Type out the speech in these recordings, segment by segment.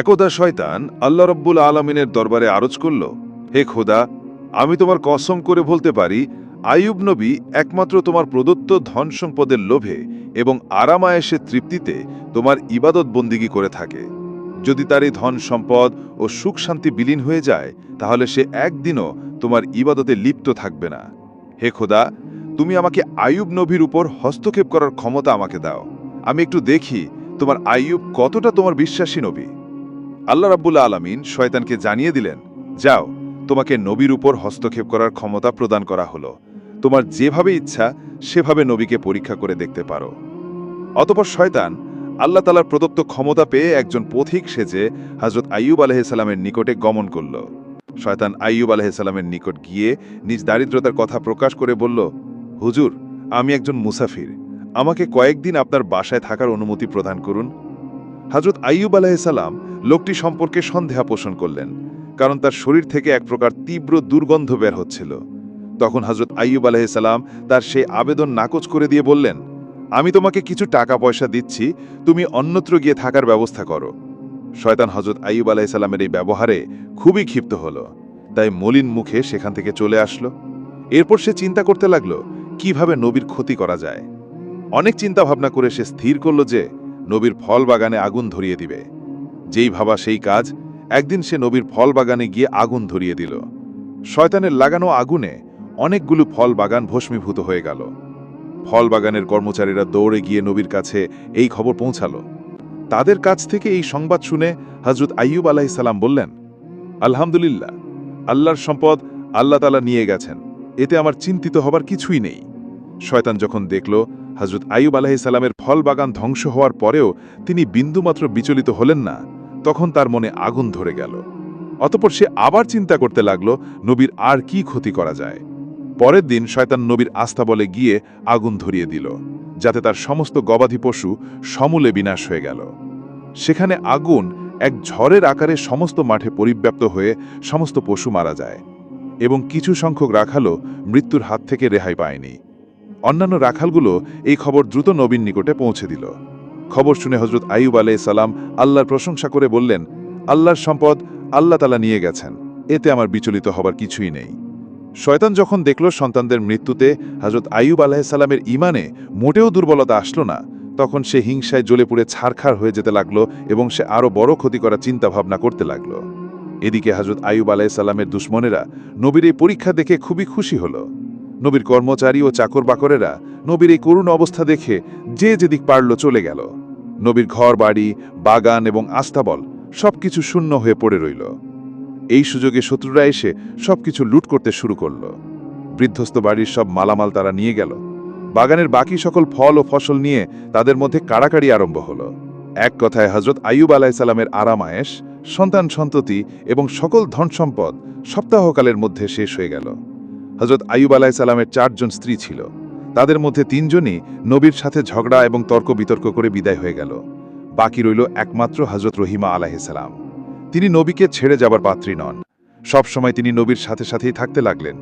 একদা শয়তান আল্লাহ রব্বুল আলমিনের দরবারে আরজ করল, হে খোদা, আমি তোমার কসম করে বলতে পারি, আইয়ুব নবী একমাত্র তোমার প্রদত্ত ধন সম্পদের লোভে এবং আরামায়েশের তৃপ্তিতে তোমার ইবাদত বন্দিগি করে থাকে। যদি তার এই ধন সম্পদ ও সুখ শান্তি বিলীন হয়ে যায়, তাহলে সে একদিনও তোমার ইবাদতে লিপ্ত থাকবে না। হে খোদা, তুমি আমাকে আইয়ুব নবীর উপর হস্তক্ষেপ করার ক্ষমতা আমাকে দাও। আমি একটু দেখি তোমার আইয়ুব কতটা তোমার বিশ্বাসী নবী। আল্লাহ রাব্বুল্লা আলামিন শয়তানকে জানিয়ে দিলেন, যাও, তোমাকে নবীর উপর হস্তক্ষেপ করার ক্ষমতা প্রদান করা হলো। তোমার যেভাবে ইচ্ছা, সেভাবে নবীকে পরীক্ষা করে দেখতে পারো। অতপর শয়তান আল্লাহ তালার প্রদত্ত ক্ষমতা পেয়ে একজন পথিক সেজে হজরত আইয়ুব আলহিসাল্লামের নিকটে গমন করল। শয়তান আইয়ুব আলহিসাল্লামের নিকট গিয়ে নিজ দারিদ্রতার কথা প্রকাশ করে বলল, হুজুর, আমি একজন মুসাফির। আমাকে কয়েকদিন আপনার বাসায় থাকার অনুমতি প্রদান করুন। হজরত আইয়ুব আলাহিসাল্লাম লোকটি সম্পর্কে সন্দেহা পোষণ করলেন, কারণ তার শরীর থেকে এক প্রকার তীব্র দুর্গন্ধ বের হচ্ছিল। তখন হজরত আইয়ুব আলাহিসাল্লাম তার সেই আবেদন নাকচ করে দিয়ে বললেন, আমি তোমাকে কিছু টাকা পয়সা দিচ্ছি, তুমি অন্যত্র গিয়ে থাকার ব্যবস্থা করো। শয়তান হজরত আইয়ুব আলাহিসাল্লামের এই ব্যবহারে খুবই ক্ষিপ্ত হলো, তাই মলিন মুখে সেখান থেকে চলে আসলো। এরপর সে চিন্তা করতে লাগল, কীভাবে নবীর ক্ষতি করা যায়? অনেক চিন্তা ভাবনা করে সে স্থির করল যে নবীর ফল বাগানে আগুন ধরিয়ে দিবে। যেই ভাবা সেই কাজ, একদিন সে নবীর ফল বাগানে গিয়ে আগুন ধরিয়ে দিল। শয়তানের লাগানো আগুনে অনেকগুলো ফল বাগান ভস্মীভূত হয়ে গেল। ফল বাগানের কর্মচারীরা দৌড়ে গিয়ে নবীর কাছে এই খবর পৌঁছালো। তাদের কাছ থেকে এই সংবাদ শুনে হজরত আইয়ুব আলাহিসাল্লাম বললেন, আলহামদুলিল্লাহ, আল্লাহর সম্পদ আল্লাহ তালা নিয়ে গেছেন। এতে আমার চিন্তিত হবার কিছুই নেই। শয়তান যখন দেখল হজরত আইয়ুব আলাহিসাল্লামের ফল বাগান ধ্বংস হওয়ার পরেও তিনি বিন্দুমাত্র বিচলিত হলেন না, তখন তার মনে আগুন ধরে গেল। অতপর সে আবার চিন্তা করতে লাগল, নবীর আর কি ক্ষতি করা যায়। পরের দিন শয়তান নবীর আস্থা বলে গিয়ে আগুন ধরিয়ে দিল, যাতে তার সমস্ত গবাদি পশু সমূলে বিনাশ হয়ে গেল। সেখানে আগুন এক ঝড়ের আকারে সমস্ত মাঠে পরিব্যাপ্ত হয়ে সমস্ত পশু মারা যায় এবং কিছু সংখ্যক রাখালও মৃত্যুর হাত থেকে রেহাই পায়নি। অন্যান্য রাখালগুলো এই খবর দ্রুত নবীন নিকটে পৌঁছে দিল। খবর শুনে হজরত আইয়ুব আলাই সালাম আল্লাহর প্রশংসা করে বললেন, আল্লাহর সম্পদ আল্লাহ তালা নিয়ে গেছেন, এতে আমার বিচলিত হবার কিছুই নেই। শয়তান যখন দেখল সন্তানদের মৃত্যুতে হজরত আইয়ুব আলাহিসাল্লামের ইমানে মোটেও দুর্বলতা আসলো না, তখন সে হিংসায় জ্বলে পুড়ে ছারখার হয়ে যেতে লাগল এবং সে আরও বড় ক্ষতি করার চিন্তা ভাবনা করতে লাগল। এদিকে হজরত আইয়ুব আলাহিসাল্লামের দুশ্মনেরা নবীর এই পরীক্ষা দেখে খুবই খুশি হলো। নবীর কর্মচারী ও চাকর বাকরেরা নবীর এই করুণ অবস্থা দেখে যে যেদিক পারল চলে গেল। নবীর ঘর, বাড়ি, বাগান এবং আস্তাবল সবকিছু শূন্য হয়ে পড়ে রইল। এই সুযোগে শত্রুরা এসে সবকিছু লুট করতে শুরু করল। বৃদ্ধস্ত বাড়ির সব মালামাল তারা নিয়ে গেল। বাগানের বাকি সকল ফল ও ফসল নিয়ে তাদের মধ্যে কাড়াকাড়ি আরম্ভ হলো। এক কথায় হজরত আইয়ুব আলাইসাল্লামের আরামায়েশ, সন্তান সন্ততি এবং সকল ধন সম্পদ সপ্তাহকালের মধ্যে শেষ হয়ে গেল। হজরত আইয়ুব আলাইসাল্লামের চারজন স্ত্রী ছিল। তাদের মধ্যে তিনজনই নবীর সাথে ঝগড়া এবং তর্ক বিতর্ক করে বিদায় হয়ে গেল। বাকি রইল একমাত্র হজরত রহিমা আলাহিসাল্লাম তিনি নবীকে ছেড়ে যাবার পাত্রী নন। সবসময় তিনি নবীর সাথে সাথেই থাকতে লাগলেন।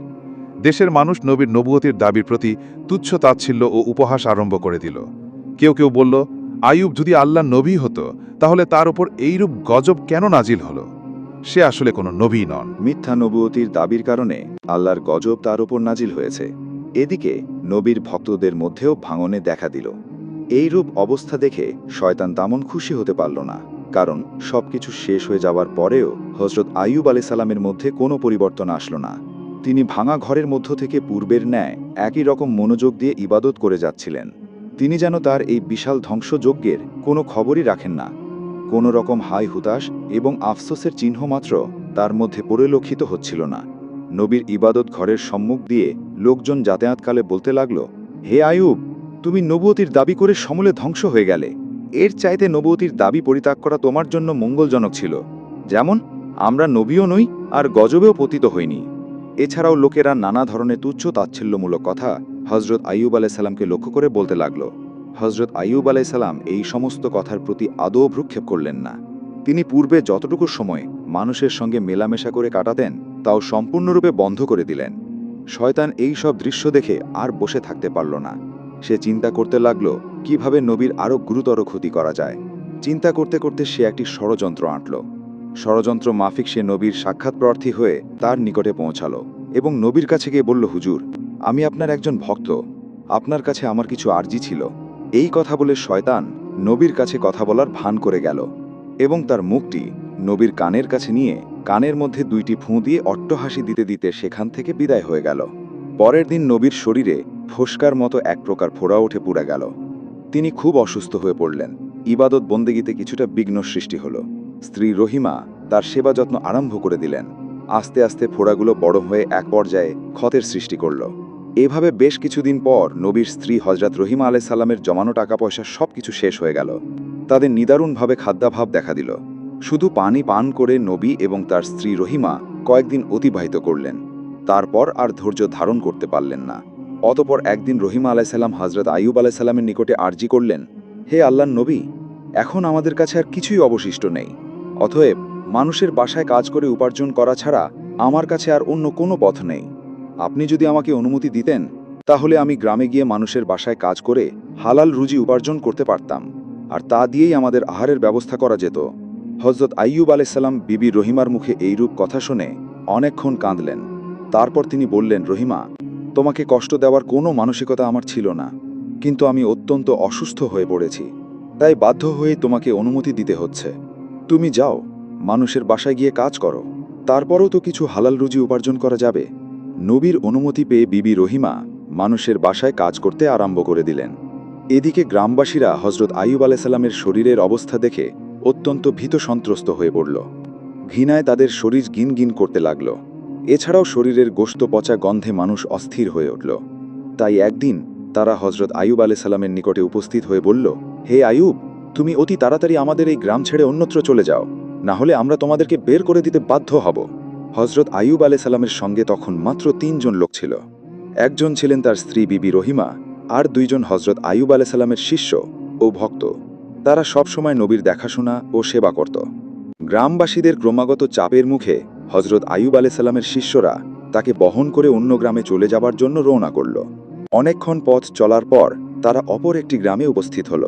দেশের মানুষ নবীর নবুয়তির দাবির প্রতি তুচ্ছ তাচ্ছিল্য ও উপহাস আরম্ভ করে দিল। কেউ কেউ বলল, আইয়ুব যদি আল্লাহ নবী হতো, তাহলে তার উপর এইরূপ গজব কেন নাজিল হলো? সে আসলে কোনো নবী নন। মিথ্যা নবুয়তির দাবির কারণে আল্লাহর গজব তার ওপর নাজিল হয়েছে। এদিকে নবীর ভক্তদের মধ্যেও ভাঙনে দেখা দিল। এইরূপ অবস্থা দেখে শয়তান তেমন খুশি হতে পারল না, কারণ সবকিছু শেষ হয়ে যাওয়ার পরেও হজরত আইয়ুব আলি সালামের মধ্যে কোনো পরিবর্তন আসলো না। তিনি ভাঙা ঘরের মধ্য থেকে পূর্বের ন্যায় একই রকম মনোযোগ দিয়ে ইবাদত করে যাচ্ছিলেন। তিনি যেন তার এই বিশাল ধ্বংসযজ্ঞের কোনো খবরই রাখেন না। কোনো রকম হাই হুতাশ এবং আফসোসের চিহ্নমাত্র তার মধ্যে পরিলক্ষিত হচ্ছিল না। নবীর ইবাদত ঘরের সম্মুখ দিয়ে লোকজন যাতায়াতকালে বলতে লাগল, হে আয়ুব, তুমি নবুয়তির দাবি করে সমূলে ধ্বংস হয়ে গেলে। এর চাইতে নবুয়তির দাবি পরিত্যাগ করা তোমার জন্য মঙ্গলজনক ছিল। যেমন, আমরা নবীও নই আর গজবেও পতিত হইনি। এছাড়াও লোকেরা নানা ধরনের তুচ্ছ তাচ্ছিল্যমূলক কথা হজরত আইয়ুব আলাইসাল্লামকে লক্ষ্য করে বলতে লাগল হজরত আইয়ুব আলাইসাল্লাম এই সমস্ত কথার প্রতি আদৌ ভ্রুক্ষেপ করলেন না। তিনি পূর্বে যতটুকু সময় মানুষের সঙ্গে মেলামেশা করে কাটাতেন, তাও সম্পূর্ণরূপে বন্ধ করে দিলেন। শয়তান এই সব দৃশ্য দেখে আর বসে থাকতে পারল না। সে চিন্তা করতে লাগল, কীভাবে নবীর আরও গুরুতর ক্ষতি করা যায়। চিন্তা করতে করতে সে একটি ষড়যন্ত্র আঁটল। ষড়যন্ত্র মাফিক সে নবীর সাক্ষাৎ প্রার্থী হয়ে তার নিকটে পৌঁছাল এবং নবীর কাছে গিয়ে বলল, হুজুর, আমি আপনার একজন ভক্ত। আপনার কাছে আমার কিছু আর্জি ছিল। এই কথা বলে শয়তান নবীর কাছে কথা বলার ভান করে গেল এবং তার মুখটি নবীর কানের কাছে নিয়ে কানের মধ্যে দুইটি ফুঁ দিয়ে অট্টহাসি দিতে দিতে সেখান থেকে বিদায় হয়ে গেল। পরের দিন নবীর শরীরে ফোসকার মতো এক প্রকার ফোড়া উঠে পুড়ে গেল। তিনি খুব অসুস্থ হয়ে পড়লেন। ইবাদত বন্দেগিতে কিছুটা বিঘ্ন সৃষ্টি হল। স্ত্রী রহিমা তার সেবা যত্ন আরম্ভ করে দিলেন। আস্তে আস্তে ফোড়াগুলো বড় হয়ে এক পর্যায়ে ক্ষতের সৃষ্টি করল। এভাবে বেশ কিছুদিন পর নবীর স্ত্রী হজরত রহিমা আলাই সাল্লামের জমানো টাকা পয়সা সব কিছু শেষ হয়ে গেল। তাদের নিদারুণভাবে খাদ্যাভাব দেখা দিল। শুধু পানি পান করে নবী এবং তার স্ত্রী রহিমা কয়েকদিন অতিবাহিত করলেন। তারপর আর ধৈর্য ধারণ করতে পারলেন না। অতপর একদিন রহিমা আলাইসাল্লাম হজরত আইয়ুব আলাইসাল্লামের নিকটে আর্জি করলেন, হে আল্লাহর নবী, এখন আমাদের কাছে আর কিছুই অবশিষ্ট নেই। অতএব মানুষের বাসায় কাজ করে উপার্জন করা ছাড়া আমার কাছে আর অন্য কোনো পথ নেই। আপনি যদি আমাকে অনুমতি দিতেন, তাহলে আমি গ্রামে গিয়ে মানুষের বাসায় কাজ করে হালাল রুজি উপার্জন করতে পারতাম, আর তা দিয়েই আমাদের আহারের ব্যবস্থা করা যেত। হজরত আইয়ুব আলাইসাল্লাম বিবি রহিমার মুখে এইরূপ কথা শুনে অনেকক্ষণ কাঁদলেন। তারপর তিনি বললেন, রহিমা, তোমাকে কষ্ট দেওয়ার কোনো মানসিকতা আমার ছিল না, কিন্তু আমি অত্যন্ত অসুস্থ হয়ে পড়েছি, তাই বাধ্য হয়ে তোমাকে অনুমতি দিতে হচ্ছে। তুমি যাও, মানুষের বাসায় গিয়ে কাজ করো, তারপরও তো কিছু হালাল রুজি উপার্জন করা যাবে। নবীর অনুমতি পেয়ে বিবি রহিমা মানুষের বাসায় কাজ করতে আরম্ভ করে দিলেন। এদিকে গ্রামবাসীরা হজরত আইয়ুব আলাইসাল্লামের শরীরের অবস্থা দেখে অত্যন্ত ভীত সন্ত্রস্ত হয়ে পড়ল। ঘৃণায় তাদের শরীর গিন গিন করতে লাগল। এছাড়াও শরীরের গোস্ত পচা গন্ধে মানুষ অস্থির হয়ে উঠল। তাই একদিন তারা হজরত আইয়ুব আলাইসাল্লামের নিকটে উপস্থিত হয়ে বলল, হে আয়ুব তুমি অতি তাড়াতাড়ি আমাদের এই গ্রাম ছেড়ে অন্যত্র চলে যাও। না হলে আমরা তোমাদেরকে বের করে দিতে বাধ্য হব। হজরত আইয়ুব আলাইসাল্লামের সঙ্গে তখন মাত্র তিনজন লোক ছিল। একজন ছিলেন তার স্ত্রী বিবি রহিমা, আর দুইজন হজরত আইয়ুব আলাইসাল্লামের শিষ্য ও ভক্ত। তারা সবসময় নবীর দেখাশোনা ও সেবা করত। গ্রামবাসীদের ক্রমাগত চাপের মুখে হজরত আইয়ুব আলাইসাল্লামের শিষ্যরা তাকে বহন করে অন্য গ্রামে চলে যাবার জন্য রওনা করল। অনেকক্ষণ পথ চলার পর তারা অপর একটি গ্রামে উপস্থিত হল।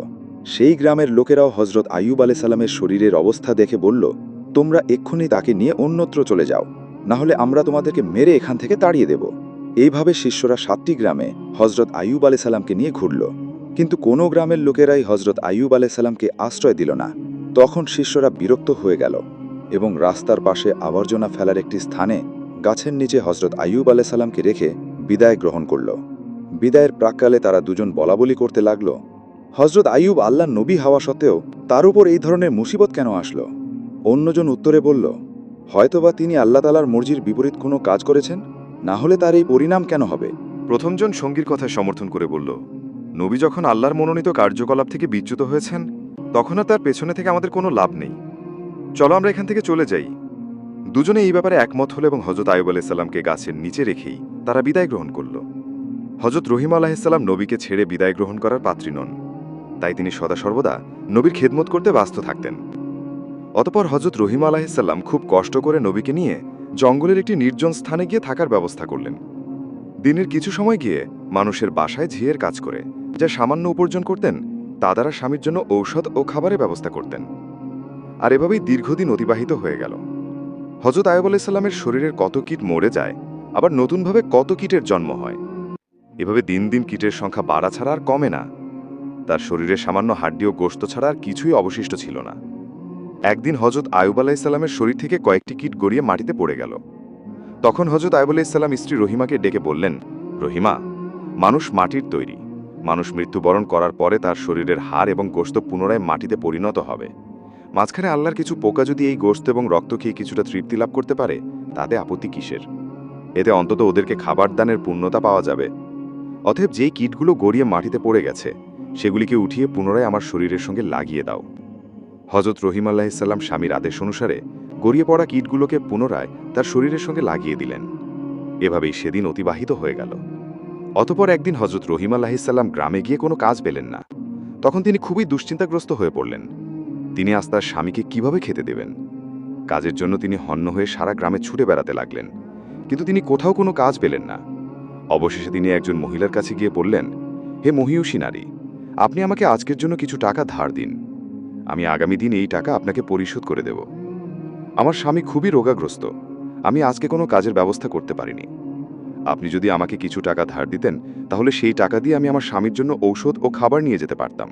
সেই গ্রামের লোকেরাও হজরত আইয়ুব আলাইসাল্লামের শরীরের অবস্থা দেখে বলল তোমরা এক্ষুনি তাকে নিয়ে অন্যত্র চলে যাও না হলে আমরা তোমাদেরকে মেরে এখান থেকে তাড়িয়ে দেব। এইভাবে শিষ্যরা সাতটি গ্রামে হজরত আইয়ুব আলাইসাল্লামকে নিয়ে ঘুরল। কিন্তু কোনো গ্রামের লোকেরাই হজরত আইয়ুব আলাইসাল্লামকে আশ্রয় দিল না। তখন শিষ্যরা বিরক্ত হয়ে গেল এবং রাস্তার পাশে আবর্জনা ফেলার একটি স্থানে গাছের নিচে হজরত আইয়ুব আলাইসাল্লামকে রেখে বিদায় গ্রহণ করল। বিদায়ের প্রাককালে তারা দুজন বলাবলি করতে লাগল, হজরত আইয়ুব আল্লাহ নবী হওয়া সত্ত্বেও তার উপর এই ধরনের মুসিবত কেন আসলো? অন্যজন উত্তরে বলল, হয়তোবা তিনি আল্লাহ তালার মর্জির বিপরীত কোনো কাজ করেছেন? না হলে তার এই পরিণাম কেন হবে? প্রথমজন সঙ্গীর কথায় সমর্থন করে বলল, নবী যখন আল্লাহর মনোনীত কার্যকলাপ থেকে বিচ্যুত হয়েছেন তখন আর তার পেছনে থেকে আমাদের কোনো লাভ নেই। চলো আমরা এখান থেকে চলে যাই। দুজনে এই ব্যাপারে একমত হল এবং হজরত আয়ুব আলাইসাল্লামকে গাছের নিচে রেখেই তারা বিদায় গ্রহণ করল। হজরত রহিম আলাহিসাল্লাম নবীকে ছেড়ে বিদায় গ্রহণ করার পাত্রী নন। তাই তিনি সদা সর্বদা নবীর খেদমত করতে ব্যস্ত থাকতেন। অতপর হজরত রহিম আলাহিসাল্লাম খুব কষ্ট করে নবীকে নিয়ে জঙ্গলের একটি নির্জন স্থানে গিয়ে থাকার ব্যবস্থা করলেন। দিনের কিছু সময় গিয়ে মানুষের বাসায় ঝিয়ের কাজ করে, যা সামান্য উপার্জন করতেন, তা দ্বারা স্বামীর জন্য ঔষধ ও খাবারের ব্যবস্থা করতেন। আর এভাবেই দীর্ঘদিন অতিবাহিত হয়ে গেল। হজরত আয়ব আলাইসাল্লামের শরীরের কত কীট মরে যায়, আবার নতুনভাবে কত কীটের জন্ম হয়। এভাবে দিন দিন কীটের সংখ্যা বাড়া ছাড়া আর কমে না। তার শরীরে সামান্য হাড্ডি ও গোস্ত ছাড়া আর কিছুই অবশিষ্ট ছিল না। একদিন হজরত আয়ুব আলাইসাল্লামের শরীর থেকে কয়েকটি কীট গড়িয়ে মাটিতে পড়ে গেল। তখন হজরত আয়ব আলাইসাল্লাম স্ত্রী রহিমাকে ডেকে বললেন, রহিমা, মানুষ মাটির তৈরি। মানুষ মৃত্যুবরণ করার পরে তার শরীরের হাড় এবং গোস্ত পুনরায় মাটিতে পরিণত হবে। মাঝখানে আল্লাহর কিছু পোকা যদি এই গোস্ত এবং রক্ত খেয়ে কিছুটা তৃপ্তি লাভ করতে পারে, তাতে আপত্তি কিসের? এতে অন্তত ওদেরকে খাবার দানের পূর্ণতা পাওয়া যাবে। অতএব যেই কীটগুলো গড়িয়ে মাটিতে পড়ে গেছে, সেগুলিকে উঠিয়ে পুনরায় আমার শরীরের সঙ্গে লাগিয়ে দাও। হজরত রহিম আল্লাহিসাল্লাম স্বামীর আদেশ অনুসারে গড়িয়ে পড়া কীটগুলোকে পুনরায় তার শরীরের সঙ্গে লাগিয়ে দিলেন। এভাবেই সেদিন অতিবাহিত হয়ে গেল। অতপর একদিন হজরত রহিম আল্লাহিসাল্লাম গ্রামে গিয়ে কোনো কাজ পেলেন না। তখন তিনি খুবই দুশ্চিন্তাগ্রস্ত হয়ে পড়লেন। তিনি আজ তার স্বামীকে কীভাবে খেতে দেবেন? কাজের জন্য তিনি হন্য হয়ে সারা গ্রামে ছুটে বেড়াতে লাগলেন। কিন্তু তিনি কোথাও কোনো কাজ পেলেন না। অবশেষে তিনি একজন মহিলার কাছে গিয়ে বললেন, হে মহিয়সী নারী, আপনি আমাকে আজকের জন্য কিছু টাকা ধার দিন। আমি আগামী দিন এই টাকা আপনাকে পরিশোধ করে দেব। আমার স্বামী খুবই রোগাগ্রস্ত। আমি আজকে কোনো কাজের ব্যবস্থা করতে পারিনি। আপনি যদি আমাকে কিছু টাকা ধার দিতেন, তাহলে সেই টাকা দিয়ে আমি আমার স্বামীর জন্য ঔষধ ও খাবার নিয়ে যেতে পারতাম।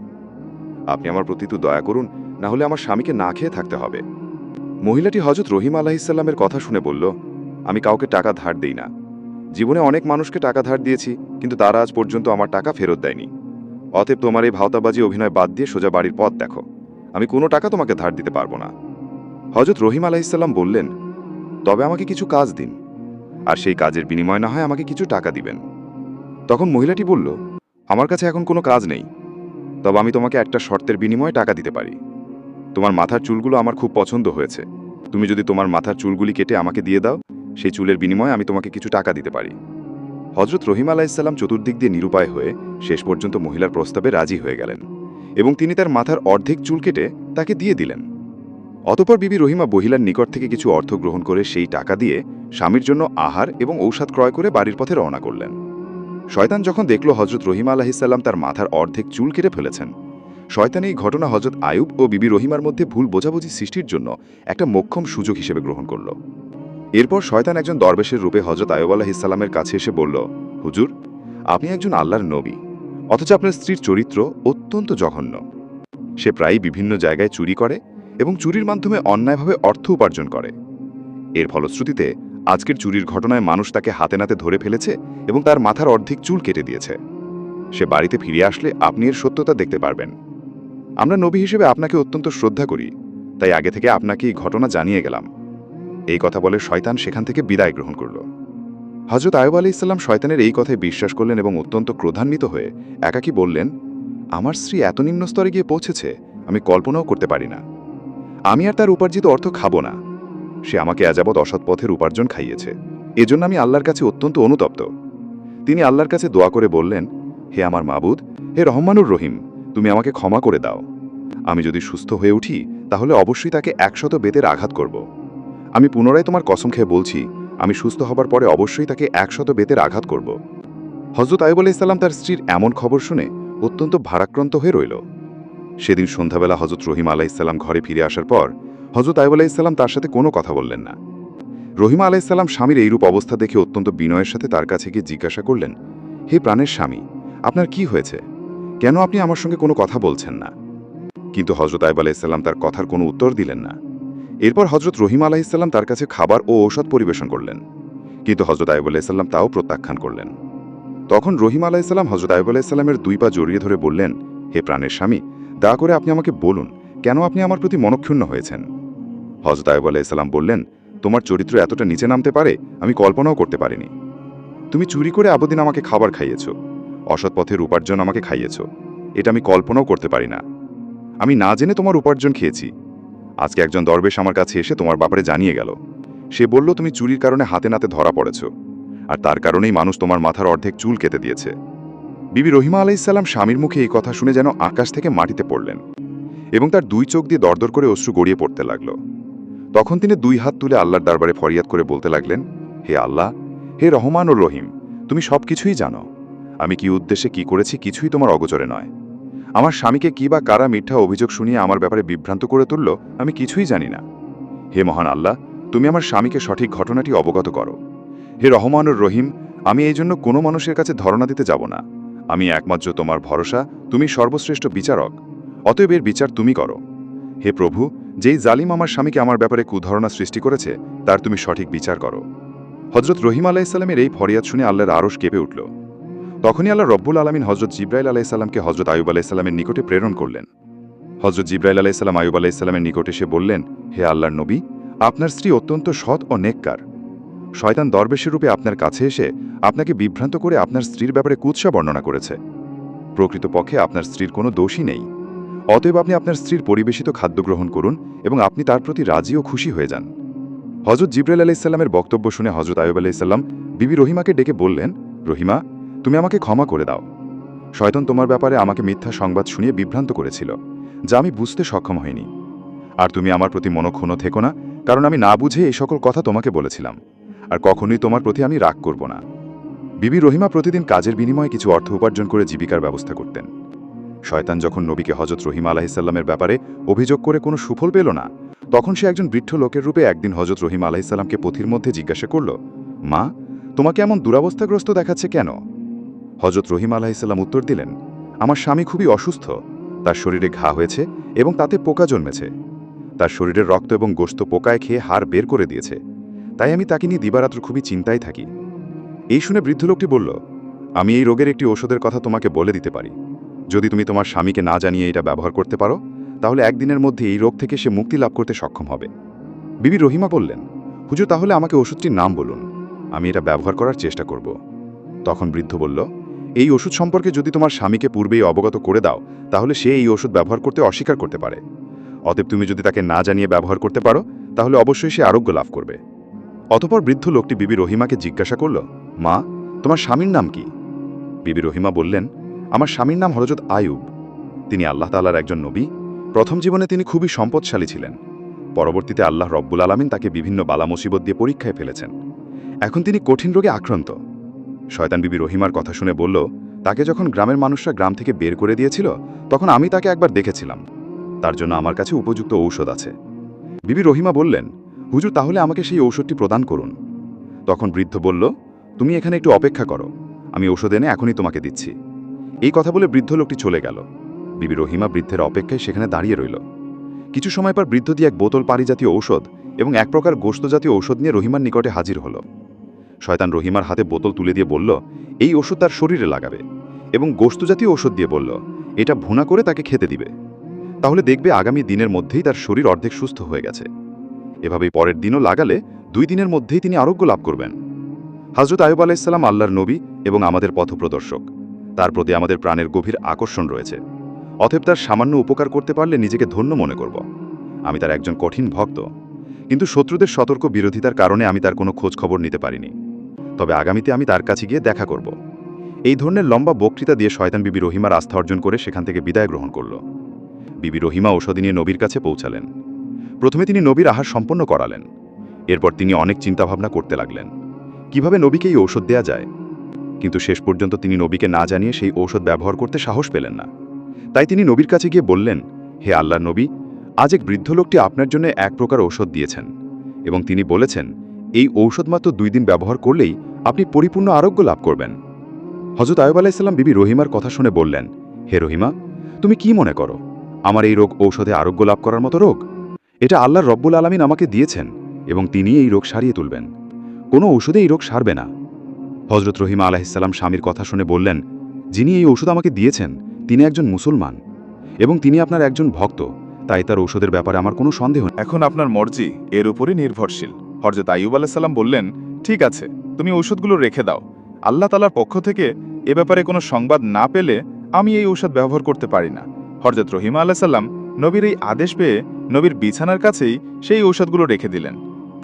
আপনি আমার প্রতি তো দয়া করুন, না হলে আমার স্বামীকে না খেয়ে থাকতে হবে। মহিলাটি হজরত রহিম আলাহিসাল্লামের কথা শুনে বলল, আমি কাউকে টাকা ধার দেই না। জীবনে অনেক মানুষকে টাকা ধার দিয়েছি, কিন্তু তারা আজ পর্যন্ত আমার টাকা ফেরত দেয়নি। অতএব তোমার এই ভাওতাবাজি অভিনয় বাদ দিয়ে সোজা বাড়ির পথ দেখো। আমি কোনো টাকা তোমাকে ধার দিতে পারব না। হজরত রহিম আলাইসাল্লাম বললেন, তবে আমাকে কিছু কাজ দিন, আর সেই কাজের বিনিময় না হয় আমাকে কিছু টাকা দিবেন। তখন মহিলাটি বলল, আমার কাছে এখন কোনো কাজ নেই, তবে আমি তোমাকে একটা শর্তের বিনিময়ে টাকা দিতে পারি। তোমার মাথার চুলগুলো আমার খুব পছন্দ হয়েছে। তুমি যদি তোমার মাথার চুলগুলি কেটে আমাকে দিয়ে দাও, সেই চুলের বিনিময়ে আমি তোমাকে কিছু টাকা দিতে পারি। হজরত রহিম আলাইসাল্লাম চতুর্দিক দিয়ে নিরুপায় হয়ে শেষ পর্যন্ত মহিলার প্রস্তাবে রাজি হয়ে গেলেন। এবং তিনি তার মাথার অর্ধেক চুল কেটে তাকে দিয়ে দিলেন। অতপর বিবি রহিমা বহিলার নিকট থেকে কিছু অর্থ গ্রহণ করে সেই টাকা দিয়ে স্বামীর জন্য আহার এবং ঔষধ ক্রয় করে বাড়ির পথে রওনা করলেন। শয়তান যখন দেখল হজরত রহিমা আলাহিসাল্লাম তার মাথার অর্ধেক চুল কেটে ফেলেছেন, শয়তান এই ঘটনা হজরত আয়ুব ও বিবি রহিমার মধ্যে ভুল বোঝাবুঝি সৃষ্টির জন্য একটা মোক্ষম সুযোগ হিসেবে গ্রহণ করল। এরপর শয়তান একজন দরবেশের রূপে হজরত আয়ুব আলাহিসাল্লামের কাছে এসে বলল, হুজুর, আপনি একজন আল্লাহর নবী। অথচ আপনার স্ত্রীর চরিত্র অত্যন্ত জঘন্য। সে প্রায়ই বিভিন্ন জায়গায় চুরি করে এবং চুরির মাধ্যমে অন্যায়ভাবে অর্থ উপার্জন করে। এর ফলশ্রুতিতে আজকের চুরির ঘটনায় মানুষ তাকে হাতে নাতে ধরে ফেলেছে এবং তার মাথার অর্ধেক চুল কেটে দিয়েছে। সে বাড়িতে ফিরে আসলে আপনি এর সত্যতা দেখতে পারবেন। আমরা নবী হিসেবে আপনাকে অত্যন্ত শ্রদ্ধা করি, তাই আগে থেকে আপনাকে এই ঘটনা জানিয়ে গেলাম। এই কথা বলে শয়তান সেখান থেকে বিদায় গ্রহণ করল। হজরত আয়ুব আলি ইসলাম শয়তানের এই কথায় বিশ্বাস করলেন এবং অত্যন্ত ক্রোধান্বিত হয়ে একাকী বললেন, আমার স্ত্রী এত নিম্ন স্তরে গিয়ে পৌঁছেছে, আমি কল্পনাও করতে পারি না। আমি আর তার উপার্জিত অর্থ খাব না। সে আমাকে আযাবৎ অসৎ পথের উপার্জন খাইয়েছে। এজন্য আমি আল্লাহর কাছে অত্যন্ত অনুতপ্ত। তিনি আল্লাহর কাছে দোয়া করে বললেন, হে আমার মাবুদ, হে রহমানুর রহিম, তুমি আমাকে ক্ষমা করে দাও। আমি যদি সুস্থ হয়ে উঠি, তাহলে অবশ্যই তাকে একশত বেতের আঘাত করব। আমি পুনরায় তোমার কসম খেয়ে বলছি আমি সুস্থ হবার পরে অবশ্যই তাকে একশত বেতের আঘাত করব। হজরত আইব আলাইসাল্লাম তার স্ত্রীর এমন খবর শুনে অত্যন্ত ভারাক্রান্ত হয়ে রইল। সেদিন সন্ধ্যাবেলা হজরত রহিম আলাইসাল্লাম ঘরে ফিরে আসার পর হজরত আইব আলাইসাল্লাম তার সাথে কোনো কথা বললেন না। রহিমা আলাইসাল্লাম স্বামীর এইরূপ অবস্থা দেখে অত্যন্ত বিনয়ের সাথে তার কাছে গিয়ে জিজ্ঞাসা করলেন, হে প্রাণের স্বামী, আপনার কি হয়েছে? কেন আপনি আমার সঙ্গে কোনো কথা বলছেন না? কিন্তু হজরত আইব আলাইসাল্লাম তার কথার কোনো উত্তর দিলেন না। এরপর হজরত রহিম আলাইসাল্লাম তার কাছে খাবার ও ঔষধ পরিবেশন করলেন। কিন্তু হজরত আইব আলাইসাল্লাম তাও প্রত্যাখ্যান করলেন। তখন রহিম আলাইসাল্লাম হজরত আইব আলাইসাল্লামের দুই পা জড়িয়ে ধরে বললেন, হে প্রাণের স্বামী, দয়া করে আপনি আমাকে বলুন, কেন আপনি আমার প্রতি মনক্ষুণ্ণ হয়েছেন? হজরত আইব আলাইসাল্লাম বললেন, তোমার চরিত্র এতটা নিচে নামতে পারে, আমি কল্পনাও করতে পারিনি। তুমি চুরি করে আবদিন আমাকে খাবার খাইয়েছ, অসৎ পথের উপার্জন আমাকে খাইয়েছ, এটা আমি কল্পনাও করতে পারি না। আমি না জেনে তোমার উপার্জন খেয়েছি আজকে একজন দরবেশ আমার কাছে এসে তোমার ব্যাপারে জানিয়ে গেল। সে বলল, তুমি চুরির কারণে হাতে নাতে ধরা পড়েছ। আর তার কারণেই মানুষ তোমার মাথার অর্ধেক চুল কেটে দিয়েছে। বিবি রহিমা আলাইসাল্লাম স্বামীর মুখে এই কথা শুনে যেন আকাশ থেকে মাটিতে পড়লেন এবং তার দুই চোখ দিয়ে দরদর করে অশ্রু গড়িয়ে পড়তে লাগল। তখন তিনি দুই হাত তুলে আল্লাহর দরবারে ফরিয়াদ করে বলতে লাগলেন, হে আল্লাহ, হে রহমান ও রহিম, তুমি সব কিছুই জানো। আমি কি উদ্দেশ্যে কি করেছি কিছুই তোমার অগোচরে নয়। আমার স্বামীকে কি বা কারা মিথ্যা অভিযোগ শুনিয়ে আমার ব্যাপারে বিভ্রান্ত করে তুলল, আমি কিছুই জানি না। হে মহান আল্লাহ, তুমি আমার স্বামীকে সঠিক ঘটনাটি অবগত করো। হে রহমানুর রহিম, আমি এই জন্য কোনো মানুষের কাছে ধরনা দিতে যাব না। আমি একমাত্র তোমার ভরসা, তুমি সর্বশ্রেষ্ঠ বিচারক। অতএব এর বিচার তুমি করো। হে প্রভু, যেই জালিম আমার স্বামীকে আমার ব্যাপারে কুধারণা সৃষ্টি করেছে, তার তুমি সঠিক বিচার করো। হজরত রহিম আলাইসাল্লামের এই ফরিয়াদ শুনে আল্লাহর আরশ কেঁপে উঠল। তখনই আল্লাহ রব্বুল আলমিন হজরত জিব্রাইল আলাইসাল্লামকে হজরত আয়ুব আলাইসাল্লামের নিকটে প্রেরণ করলেন। হজরত জিব্রাইল আলাইসাল্লাম আয়ুব আলাইসাল্লামের নিকটে এসে বললেন, হে আল্লাহর নবী, আপনার স্ত্রী অত্যন্ত সৎ ও নেককার। শয়তান দরবেশের রূপে আপনার কাছে এসে আপনাকে বিভ্রান্ত করে আপনার স্ত্রীর ব্যাপারে কুৎসা বর্ণনা করেছে। প্রকৃতপক্ষে আপনার স্ত্রীর কোনো দোষই নেই। অতএব আপনি আপনার স্ত্রীর পরিবেশিত খাদ্য গ্রহণ করুন এবং আপনি তার প্রতি রাজি ও খুশি হয়ে যান। হজরত জিব্রাইল আলাইসাল্লামের বক্তব্য শুনে হজরত আয়ুব আলাইসাল্লাম বিবি রহিমাকে ডেকে বললেন, রহিমা তুমি আমাকে ক্ষমা করে দাও। শয়তন তোমার ব্যাপারে আমাকে মিথ্যা সংবাদ শুনিয়ে বিভ্রান্ত করেছিল, যা আমি বুঝতে সক্ষম হইনি। আর তুমি আমার প্রতি মনক্ষুণ্ণ থেকো না, কারণ আমি না বুঝে এই সকল কথা তোমাকে বলেছিলাম, আর কখনোই তোমার প্রতি আমি রাগ করব না। বিবি রহিমা প্রতিদিন কাজের বিনিময়ে কিছু অর্থ উপার্জন করে জীবিকার ব্যবস্থা করতেন। শয়তান যখন নবীকে হজরত রহিম আলাহিসাল্লামের ব্যাপারে অভিযোগ করে কোনো সুফল পেল না, তখন সে একজন বৃদ্ধ লোকের রূপে একদিন হজরত রহিম আলাহিসাল্লামকে পথির মধ্যে জিজ্ঞাসা করল, মা, তোমাকে এমন দুরাবস্থাগ্রস্ত দেখাচ্ছে কেন? হজরত রহিম আলাহিসাল্লাম উত্তর দিলেন, আমার স্বামী খুবই অসুস্থ। তার শরীরে ঘা হয়েছে এবং তাতে পোকা জন্মেছে। তার শরীরের রক্ত এবং গোস্ত পোকায় খেয়ে হাড় বের করে দিয়েছে। তাই আমি তাকে নিয়ে দিবারাত্র খুবই চিন্তায় থাকি। এই শুনে বৃদ্ধ লোকটি বলল, আমি এই রোগের একটি ওষুধের কথা তোমাকে বলে দিতে পারি। যদি তুমি তোমার স্বামীকে না জানিয়ে এটা ব্যবহার করতে পারো, তাহলে একদিনের মধ্যে এই রোগ থেকে সে মুক্তি লাভ করতে সক্ষম হবে। বিবি রহিমা বললেন, হুজুর, তাহলে আমাকে ওষুধটির নাম বলুন। আমি এটা ব্যবহার করার চেষ্টা করব। তখন বৃদ্ধ বলল এই ওষুধ সম্পর্কে যদি তোমার স্বামীকে পূর্বেই অবগত করে দাও, তাহলে সে এই ওষুধ ব্যবহার করতে অস্বীকার করতে পারে। অতএব তুমি যদি তাকে না জানিয়ে ব্যবহার করতে পারো, তাহলে অবশ্যই সে আরোগ্য লাভ করবে। অতপর বৃদ্ধ লোকটি বিবি রহিমাকে জিজ্ঞাসা করল, মা, তোমার স্বামীর নাম কি? বিবি রহিমা বললেন, আমার স্বামীর নাম হরজত আয়ুব তিনি আল্লাহ তালার একজন নবী। প্রথম জীবনে তিনি খুবই সম্পদশালী ছিলেন। পরবর্তীতে আল্লাহ রব্বুল আলমিন তাকে বিভিন্ন বালা মুসিবত দিয়ে পরীক্ষায় ফেলেছেন। এখন তিনি কঠিন রোগে আক্রান্ত। শয়তান বিবি রহিমার কথা শুনে বলল, তাকে যখন গ্রামের মানুষরা গ্রাম থেকে বের করে দিয়েছিল, তখন আমি তাকে একবার দেখেছিলাম। তার জন্য আমার কাছে উপযুক্ত ঔষধ আছে। বিবি রহিমা বললেন, হুজুর, তাহলে আমাকে সেই ঔষধটি প্রদান করুন। তখন বৃদ্ধ বলল, তুমি এখানে একটু অপেক্ষা করো। আমি ঔষধ এনে এখনই তোমাকে দিচ্ছি। এই কথা বলে বৃদ্ধ লোকটি চলে গেল। বিবি রহিমা বৃদ্ধের অপেক্ষায় সেখানে দাঁড়িয়ে রইল। কিছু সময় পর বৃদ্ধ দিয়ে এক বোতল পারি জাতীয় ঔষধ এবং এক প্রকার গোস্ত জাতীয় ঔষধ নিয়ে রহিমার নিকটে হাজির হল। শয়তান রহিমার হাতে বোতল তুলে দিয়ে বলল, এই ওষুধ তার শরীরে লাগাবে। এবং গোস্ত জাতীয় ওষুধ দিয়ে বলল, এটা ভুনা করে তাকে খেতে দিবে। তাহলে দেখবে আগামী দিনের মধ্যেই তার শরীর অর্ধেক সুস্থ হয়ে গেছে। এভাবেই পরের দিনও লাগালে দুই দিনের মধ্যেই তিনি আরোগ্য লাভ করবেন। হজরত আয়ুব আলাইসাল্লাম আল্লাহর নবী এবং আমাদের পথপ্রদর্শক। তার প্রতি আমাদের প্রাণের গভীর আকর্ষণ রয়েছে। অতএব তার সামান্য উপকার করতে পারলে নিজেকে ধন্য মনে করব। আমি তার একজন কঠিন ভক্ত। কিন্তু শত্রুদের সতর্ক বিরোধিতার কারণে আমি তার কোনো খোঁজ খবর নিতে পারিনি। তবে আগামীতে আমি তার কাছে গিয়ে দেখা করব। এই ধরনের লম্বা বক্তৃতা দিয়ে শয়তান বিবি রহিমার আস্থা অর্জন করে সেখান থেকে বিদায় গ্রহণ করল। বিবি রহিমা ঔষধি নিয়ে নবীর কাছে পৌঁছালেন। প্রথমে তিনি নবীর আহার সম্পন্ন করালেন। এরপর তিনি অনেক চিন্তাভাবনা করতে লাগলেন। কীভাবে নবীকে এই ঔষধ দেয়া যায়? কিন্তু শেষ পর্যন্ত তিনি নবীকে না জানিয়ে সেই ঔষধ ব্যবহার করতে সাহস পেলেন না। তাই তিনি নবীর কাছে গিয়ে বললেন, হে আল্লাহর নবী, আজ এক বৃদ্ধ লোকটি আপনার জন্য এক প্রকার ঔষধ দিয়েছেন এবং তিনি বলেছেন, এই ঔষধ মাত্র দুই দিন ব্যবহার করলেই আপনি পরিপূর্ণ আরোগ্য লাভ করবেন। হজরত আয়ুব আলাইসাল্লাম বিবি রহিমার কথা শুনে বললেন, হে রহিমা, তুমি কি মনে করো? আমার এই রোগ ঔষধে আরোগ্য লাভ করার মতো রোগ? এটা আল্লাহর রব্বুল আলমিন আমাকে দিয়েছেন এবং তিনি এই রোগ সারিয়ে তুলবেন। কোনো ঔষধে এই রোগ সারবে না। হজরত রহিমা আলাহিসাল্লাম স্বামীর কথা শুনে বললেন, যিনি এই ঔষধ আমাকে দিয়েছেন, তিনি একজন মুসলমান এবং তিনি আপনার একজন ভক্ত, তাই তার ঔষধের ব্যাপারে আমার কোনো সন্দেহ এখন আপনার মর্জি এর উপরই নির্ভরশীল। হরজত আইয়ুব আলাইসাল্লাম বললেন ঠিক আছে, তুমি ঔষধগুলো রেখে দাও। আল্লাহ তালার পক্ষ থেকে এ ব্যাপারে কোনো সংবাদ না পেলে আমি এই ঔষধ ব্যবহার করতে পারি না। হরজত রহিমা আলাইসাল্লাম নবীর এই আদেশ পেয়ে নবীর বিছানার কাছেই সেই ঔষধগুলো রেখে দিলেন।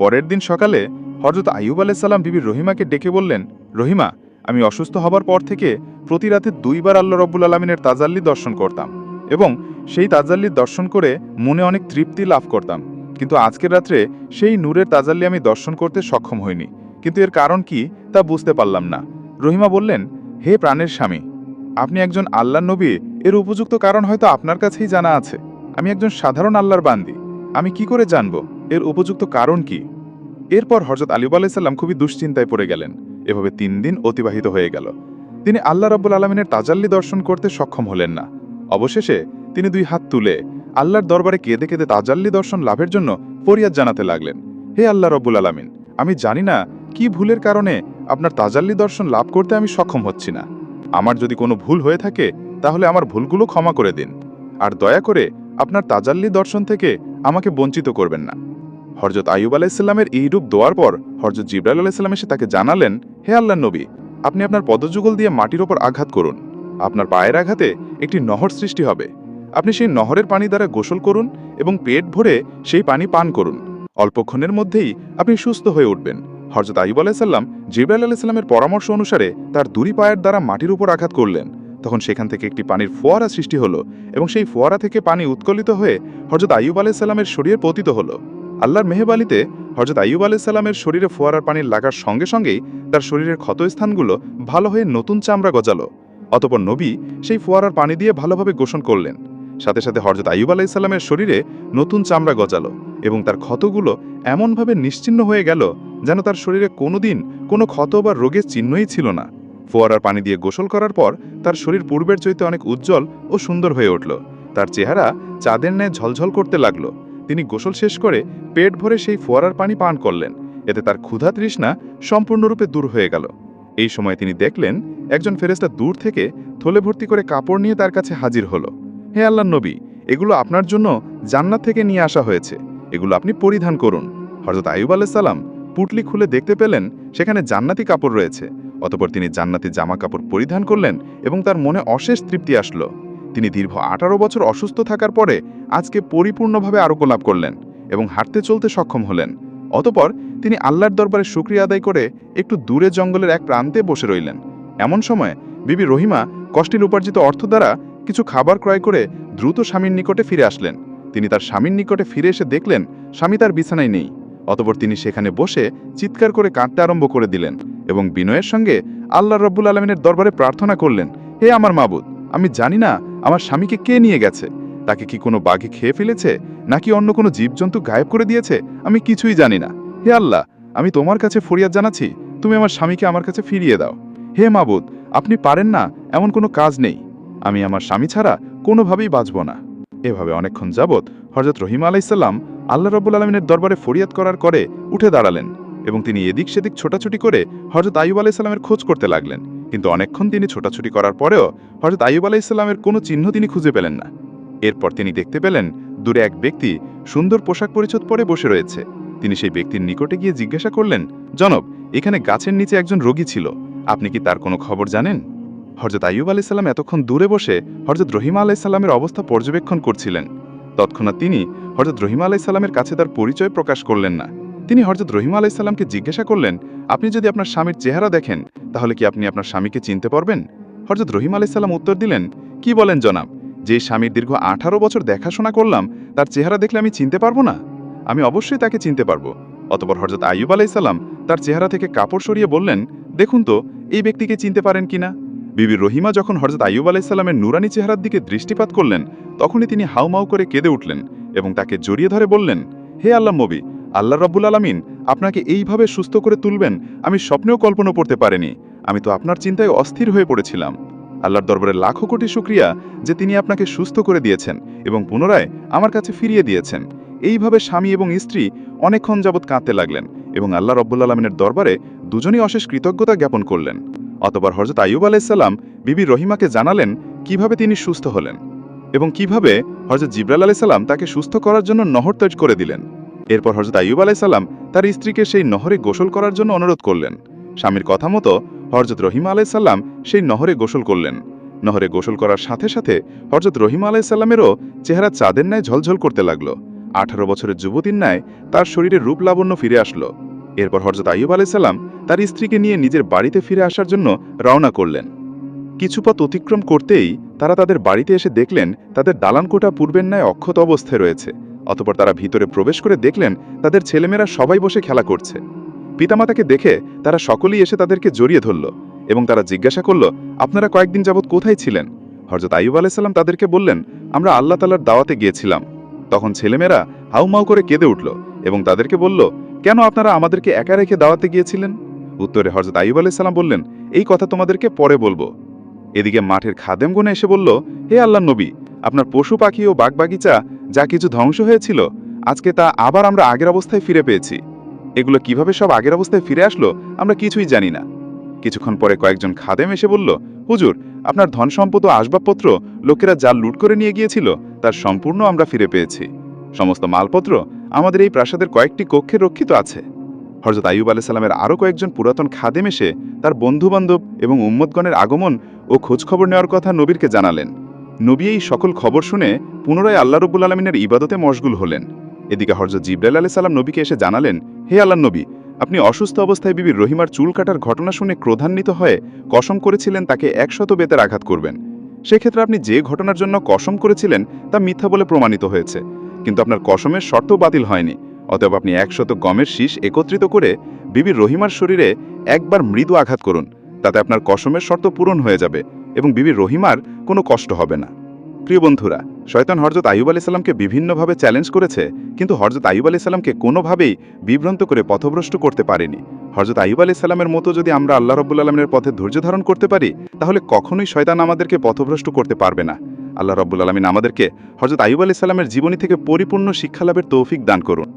পরের দিন সকালে হরজত আইয়ুব আলাইসাল্লাম বিবি রহিমাকে ডেকে বললেন, রহিমা, আমি অসুস্থ হবার পর থেকে প্রতি রাতে দুইবার আল্লাহ রব্বুল আলমিনের তাজাল্লি দর্শন করতাম এবং সেই তাজাল্লি দর্শন করে মনে অনেক তৃপ্তি লাভ করতাম। কিন্তু আজকের রাত্রে সেই নূরের তাজাল্লি আমি দর্শন করতে সক্ষম হইনি। কিন্তু এর কারণ কি তা বুঝতে পারলাম না। রহিমা বললেন, হে প্রাণের স্বামী, আপনি একজন আল্লাহ নবী, এর উপযুক্ত কারণ হয়তো আপনার কাছেই জানা আছে। আমি একজন সাধারণ আল্লাহর বান্দি। আমি কি করে জানব, এর উপযুক্ত কারণ কি? এরপর হজরত আলিব আলাইসাল্লাম খুবই দুশ্চিন্তায় পড়ে গেলেন। এভাবে তিন দিন অতিবাহিত হয়ে গেল। তিনি আল্লাহ রব্বুল আলমিনের তাজাল্লি দর্শন করতে সক্ষম হলেন না। অবশেষে তিনি দুই হাত তুলে আল্লাহর দরবারে কেঁদে কেঁদে তাজাল্লি দর্শন লাভের জন্য ফরিয়াদ জানাতে লাগলেন। হে আল্লাহ রব্বুল আলমিন, আমি জানি না কি ভুলের কারণে আপনার তাজাল্লি দর্শন লাভ করতে আমি সক্ষম হচ্ছি না? আমার যদি কোনো ভুল হয়ে থাকে, তাহলে আমার ভুলগুলো ক্ষমা করে দিন। আর দয়া করে আপনার তাজাল্লি দর্শন থেকে আমাকে বঞ্চিত করবেন না। হরজত আইয়ুব আলাইসাল্লামের এই রূপ দেওয়ার পর হরজত জিব্রাইল আলাইসাল্লাম এসে তাকে জানালেন, হে আল্লাহ নবী, আপনি আপনার পদযুগল দিয়ে মাটির ওপর আঘাত করুন। আপনার পায়ের আঘাতে একটি নহর সৃষ্টি হবে। আপনি সেই নহরের পানি দ্বারা গোসল করুন এবং পেট ভরে সেই পানি পান করুন। অল্পক্ষণের মধ্যেই আপনি সুস্থ হয়ে উঠবেন। হরজত আইব আলাইসাল্লাম জিব্রাইল আলাইসাল্লামের পরামর্শ অনুসারে তার দুরি পায়ের দ্বারা মাটির উপর আঘাত করলেন। তখন সেখান থেকে একটি পানির ফোয়ারা সৃষ্টি হলো এবং সেই ফোয়ারা থেকে পানি উৎকলিত হয়ে হরজত আইয়ুব আলাইসাল্লামের শরীরে পতিত হলো। আল্লাহর মেহবালিতে হরজত আইয়ুব আলাইসাল্লামের শরীরে ফোয়ারার পানির লাগার সঙ্গে সঙ্গেই তার শরীরের ক্ষতস্থানগুলো ভালো হয়ে নতুন চামড়া গজালো। অতপর নবী সেই ফোয়ারার পানি দিয়ে ভালোভাবে গোসল করলেন। সাথে সাথে হরজত আইয়ুব আলাইসাল্লামের শরীরে নতুন চামড়া গজালো। এবং তার ক্ষতগুলো এমনভাবে নিশ্চিহ্ন হয়ে গেল যেন তার শরীরে কোনোদিন কোনো ক্ষত বা রোগের চিহ্নই ছিল না। ফোয়ারার পানি দিয়ে গোসল করার পর তার শরীর পূর্বের চাইতে অনেক উজ্জ্বল ও সুন্দর হয়ে উঠল। তার চেহারা চাঁদের ন্যায় ঝলঝল করতে লাগল। তিনি গোসল শেষ করে পেট ভরে সেই ফোয়ারার পানি পান করলেন। এতে তার ক্ষুধা তৃষ্ণা সম্পূর্ণরূপে দূর হয়ে গেল। এই সময় তিনি দেখলেন একজন ফেরেস্তা দূর থেকে থলে ভর্তি করে কাপড় নিয়ে তার কাছে হাজির হলো। হে আল্লাহ নবী, এগুলো আপনার জন্য জান্নাত থেকে নিয়ে আসা হয়েছে। এগুলো আপনি পরিধান করুন। হরজত আয়ুব আলাইসাল্লাম পুটলি খুলে দেখতে পেলেন, সেখানে জান্নাতি কাপড় রয়েছে। অতপর তিনি জান্নাতি জামা কাপড় পরিধান করলেন এবং তার মনে অশেষ তৃপ্তি আসলো। তিনি দীর্ঘ আঠারো বছর অসুস্থ থাকার পরে আজকে পরিপূর্ণভাবে আরোগ্য লাভ করলেন এবং হাঁটতে চলতে সক্ষম হলেন। অতপর তিনি আল্লাহর দরবারে শুক্রিয়া আদায় করে একটু দূরে জঙ্গলের এক প্রান্তে বসে রইলেন। এমন সময় বিবি রহিমা কষ্টিল উপার্জিত অর্থ দ্বারা কিছু খাবার ক্রয় করে দ্রুত স্বামীর নিকটে ফিরে আসলেন। তিনি তার স্বামীর নিকটে ফিরে এসে দেখলেন, স্বামী তার বিছানায় নেই। অতপর তিনি সেখানে বসে চিৎকার করে কাঁদতে আরম্ভ করে দিলেন এবং বিনয়ের সঙ্গে আল্লাহ রব্বুল আলমিনের দরবারে প্রার্থনা করলেন, হে আমার মাবুদ, আমি জানি না আমার স্বামীকে কে নিয়ে গেছে। তাকে কি কোনো বাঘে খেয়ে ফেলেছে, নাকি অন্য কোনো জীবজন্তু গায়েব করে দিয়েছে? আমি কিছুই জানি না। হে আল্লাহ, আমি তোমার কাছে ফরিয়াদ জানাচ্ছি, তুমি আমার স্বামীকে আমার কাছে ফিরিয়ে দাও। হে মাবুদ, আপনি পারেন না, এমন কোনো কাজ নেই। আমি আমার স্বামী ছাড়া কোনোভাবেই বাঁচব না। এভাবে অনেকক্ষণ যাবৎ হজরত রহিম আলাইসাল্লাম আল্লাহ রব্বুল আলমিনের দরবারে ফরিয়াদ করার করে উঠে দাঁড়ালেন এবং তিনি এদিক সেদিক ছোটাছুটি করে হজরত আইব আলাইসাল্লামের খোঁজ করতে লাগলেন। কিন্তু অনেকক্ষণ তিনি ছোটাছুটি করার পরেও হজরত আইব আলাইসাল্লামের কোনো চিহ্ন তিনি খুঁজে পেলেন না। এরপর তিনি দেখতে পেলেন দূরে এক ব্যক্তি সুন্দর পোশাক পরিচ্ছদ পরে বসে রয়েছে। তিনি সেই ব্যক্তির নিকটে গিয়ে জিজ্ঞাসা করলেন, জনব, এখানে গাছের নিচে একজন রোগী ছিল। আপনি কি তার কোনো খবর জানেন? হরজত আইয়ুব আলাইসাল্লাম এতক্ষণ দূরে বসে হরজত রহিমা আলাইসাল্লামের অবস্থা পর্যবেক্ষণ করছিলেন। তৎক্ষণাৎ তিনি হরজত রহিমা আলাইসাল্লামের কাছে তার পরিচয় প্রকাশ করলেন না। তিনি হরজত রহিমা আলাইসাল্লামকে জিজ্ঞাসা করলেন, আপনি যদি আপনার স্বামীর চেহারা দেখেন, তাহলে কি আপনি আপনার স্বামীকে চিনতে পারবেন? হরজত রহিম আলাইসাল্লাম উত্তর দিলেন, কি বলেন জনাব, যে স্বামীর দীর্ঘ আঠারো বছর দেখাশোনা করলাম, তার চেহারা দেখলে আমি চিনতে পারব না? আমি অবশ্যই তাকে চিনতে পারব। অতপর হরজত আইয়ুব আলাইসাল্লাম তার চেহারা থেকে কাপড় সরিয়ে বললেন, দেখুন তো, এই ব্যক্তিকে চিনতে পারেন কিনা বিবি রহিমা যখন হরজত আইয়ুব আলাইসাল্লামের নুরানি চেহারার দিকে দৃষ্টিপাত করলেন, তখনই তিনি হাউমাউ করে কেঁদে উঠলেন এবং তাকে জড়িয়ে ধরে বললেন, হে আল্লাহ মবি আল্লাহ রব্বুল আলমিন আপনাকে এইভাবে সুস্থ করে তুলবেন, আমি স্বপ্নেও কল্পনা করতে পারিনি। আমি তো আপনার চিন্তায় অস্থির হয়ে পড়েছিলাম। আল্লাহর দরবারে লাখো কোটি শুক্রিয়া যে তিনি আপনাকে সুস্থ করে দিয়েছেন এবং পুনরায় আমার কাছে ফিরিয়ে দিয়েছেন। এইভাবে স্বামী এবং স্ত্রী অনেকক্ষণ যাবৎ কাঁদতে লাগলেন এবং আল্লাহ রব্বুল আলমিনের দরবারে দুজনই অশেষ কৃতজ্ঞতা জ্ঞাপন করলেন। অতবার হরজত আইয়ুব আলাইসাল্লাম বিবি রহিমাকে জানালেন কীভাবে তিনি সুস্থ হলেন এবং কীভাবে হরজত জিব্রাল আলাইসাল্লাম তাকে সুস্থ করার জন্য নহর তৈরি করে দিলেন। এরপর হরজত আইয়ুব আলাইসাল্লাম তার স্ত্রীকে সেই নহরে গোসল করার জন্য অনুরোধ করলেন। স্বামীর কথা মতো হরজত রহিমা আলাইসাল্লাম সেই নহরে গোসল করলেন। নহরে গোসল করার সাথে সাথে হরজত রহিমা আলাইসাল্লামেরও চেহারা চাঁদের ন্যায় ঝলঝল করতে লাগল। আঠারো বছরের যুবতীর ন্যায় তার শরীরে রূপ লাবণ্য ফিরে আসলো। এরপর হরজত আইয়ুব আলাইসাল্লাম তার স্ত্রীকে নিয়ে নিজের বাড়িতে ফিরে আসার জন্য রওনা করলেন। কিছু পথ অতিক্রম করতেই তারা তাদের বাড়িতে এসে দেখলেন তাদের দালানকোটা পূর্বের ন্যায় অক্ষত অবস্থায় রয়েছে, অতপর তারা ভিতরে প্রবেশ করে দেখলেন তাদের ছেলেমেয়েরা সবাই বসে খেলা করছে। পিতামাতাকে দেখে তারা সকলেই এসে তাদেরকে জড়িয়ে ধরল এবং তারা জিজ্ঞাসা করল, আপনারা কয়েকদিন যাবৎ কোথায় ছিলেন? হরজত আইয়ুব আলাইসাল্লাম তাদেরকে বললেন, আমরা আল্লাহ তালার দাওয়াতে গিয়েছিলাম। তখন ছেলেমেয়েরা হাউমাউ করে কেঁদে উঠল এবং তাদেরকে বলল, কেন আপনারা আমাদেরকে একা রেখে দাওয়াতে গিয়েছিলেন? উত্তরে হরজত আইয়ুব আলাইসাল্লাম বললেন, এই কথা তোমাদেরকে পরে বলব। এদিকে মাঠের খাদেমগুনে এসে বলল, হে আল্লাহ নবী, আপনার পশু পাখি ও বাগবাগিচা যা কিছু ধ্বংস হয়েছিল, আজকে তা আবার আমরা আগের অবস্থায় ফিরে পেয়েছি। এগুলো কীভাবে সব আগের অবস্থায় ফিরে আসলো, আমরা কিছুই জানি না। কিছুক্ষণ পরে কয়েকজন খাদেম এসে বলল, হুজুর, আপনার ধন সম্পদ ও আসবাবপত্র লোকেরা যা লুট করে নিয়ে গিয়েছিল, তার সম্পূর্ণ আমরা ফিরে পেয়েছি। সমস্ত মালপত্র আমাদের এই প্রাসাদের কয়েকটি কক্ষে রক্ষিত আছে। হরজত আইয়ুব আলাইসাল্লামের আরও কয়েকজন পুরাতন খাদেম এসে তার বন্ধুবান্ধব এবং উম্মতগণের আগমন ও খোঁজখবর নেওয়ার কথা নবীরকে জানালেন। নবী এই সকল খবর শুনে পুনরায় আল্লাহ রব্বুল আলমিনের ইবাদতে মশগুল হলেন। এদিকে হরজত জিব্রাইল আলি নবীকে এসে জানালেন, হে আল্লাহ নবী, আপনি অসুস্থ অবস্থায় বিবি রহিমার চুল কাটার ঘটনা শুনে ক্রোধান্বিত হয়ে কসম করেছিলেন তাকে একশত বেতের আঘাত করবেন। সেক্ষেত্রে আপনি যে ঘটনার জন্য কসম করেছিলেন তা মিথ্যা বলে প্রমাণিত হয়েছে। কিন্তু আপনার কসমের শর্ত বাতিল হয়নি। অতএব আপনি একশত গমের শীষ একত্রিত করে বিবি রহিমার শরীরে একবার মৃদু আঘাত করুন, তাতে আপনার কসমের শর্ত পূরণ হয়ে যাবে এবং বিবি রহিমার কোনো কষ্ট হবে না। প্রিয় বন্ধুরা, শয়তান হরজত আইব আলি সাল্লামকে বিভিন্নভাবে চ্যালেঞ্জ করেছে, কিন্তু হরজত আইব আলি সাল্লামকে কোনোভাবেই বিভ্রান্ত করে পথভ্রষ্ট করতে পারেনি। হরজত আইব আলি সাল্লামের মতো যদি আমরা আল্লাহ রব্বুল আলমের পথে ধৈর্য ধারণ করতে পারি, তাহলে কখনোই শয়তান আমাদেরকে পথভ্রষ্ট করতে পারবে না। আল্লাহ রব্বুল আলমিন আমাদেরকে হরজত আইব আলি সাল্লামের জীবনী থেকে পরিপূর্ণ শিক্ষালাভের তৌফিক দান করুন।